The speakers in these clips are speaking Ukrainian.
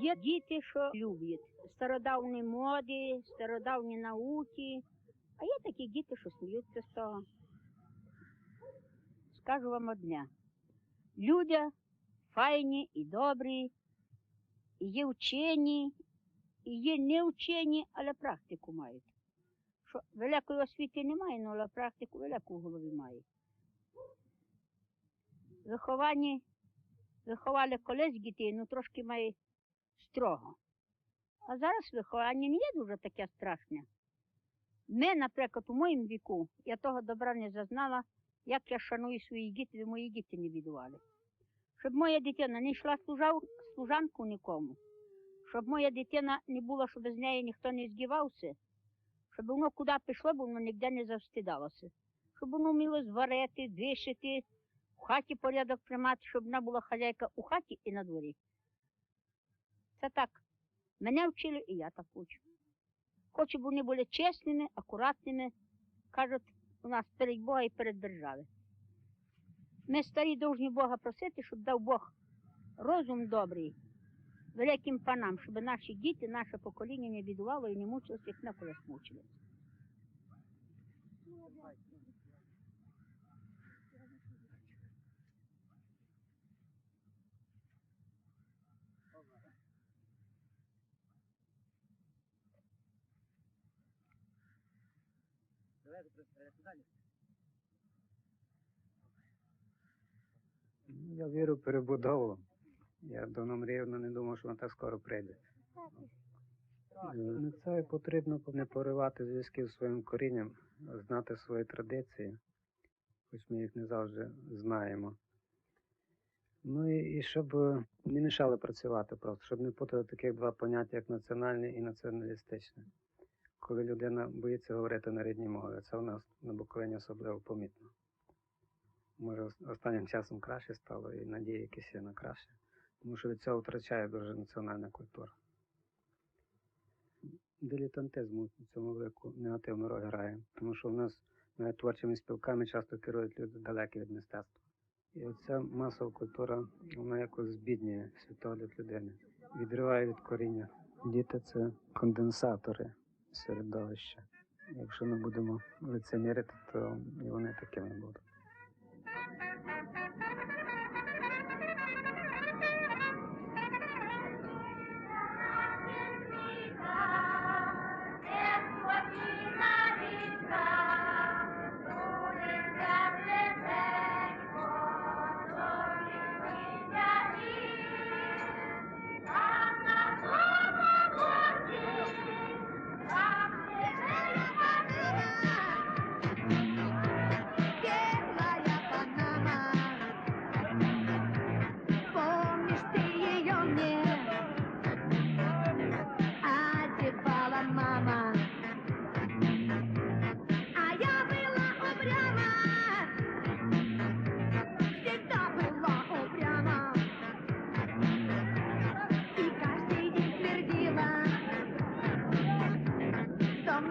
Є діти, що люблять стародавні моди, стародавні науки, а є такі діти, що сміються з того. Скажу вам одне. Люди файні і добрі, і є вчені, і є невчені, але практику мають. Що великої освіти немає, ну, але практику велику в голові має. Виховані, виховали колись дітей, ну трошки має строго. А зараз виховання не є дуже таке страшне. Ми, наприклад, у моєму віку, я того добра не зазнала, як я шаную своїх дітей, мої діти не бідували. Щоб моя дитина не йшла служав, служанку нікому, щоб моя дитина не була, щоб з неї ніхто не здівався, щоб воно куди пішло, бо воно ніде не завстидалося, щоб воно вміло зварити, вишити, в хаті порядок тримати, щоб вона була хазяйка у хаті і на дворі. Це так. Мене вчили і я так учу. Хочу, щоб вони були чесними, акуратними, кажуть, у нас перед Бога і перед державою. Ми старі повинні Бога просити, щоб дав Бог розум добрий великим панам, щоб наші діти, наше покоління не бідувало і не мучилося, як ми колись мучилися. Ну, Я вірю в перебудову. Я давно мріяв, але не думав, що вона так скоро прийде. Ну, Це потрібно не поривати зв'язки з своїм корінням, знати свої традиції, хоч ми їх не завжди знаємо. Ну і, і щоб е, не мішали працювати просто, щоб не путати таких два поняття, як національне і націоналістичне. Коли людина боїться говорити на рідній мові, це у нас на Буковині особливо помітно. Може, останнім часом краще стало і надії якісь є на краще. Тому що від цього втрачає дуже національна культура. Дилетантизм у цьому велику негативну роль грає, тому що в нас навіть творчими спілками часто керують люди далекі від мистецтва. І оця масова культура, вона якось збіднює світогляд людини, відриває від коріння. Діти це конденсатори середовища. Якщо ми будемо лицемірити, то і вони такими будуть.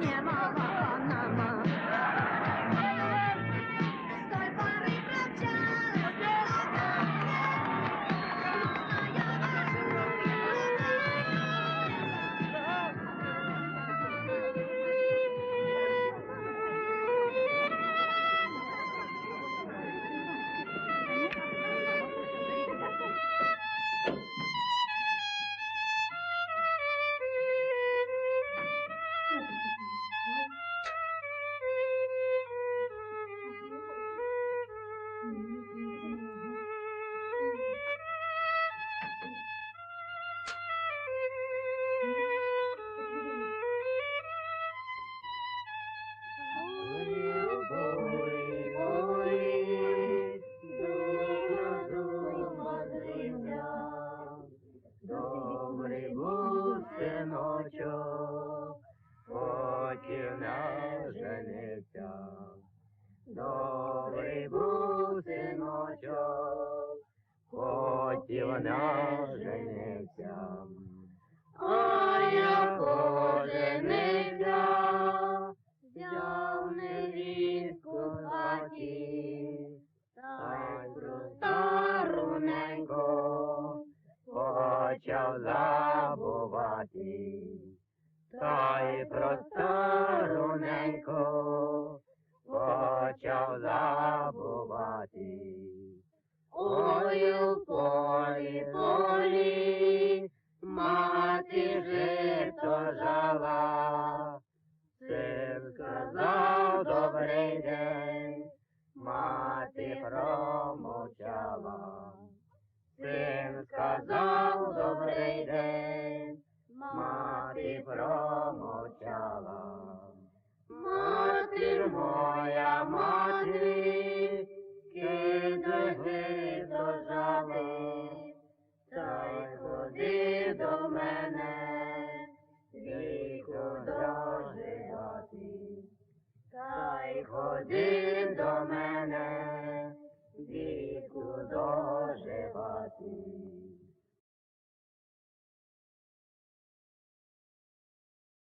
年嘛 вона віку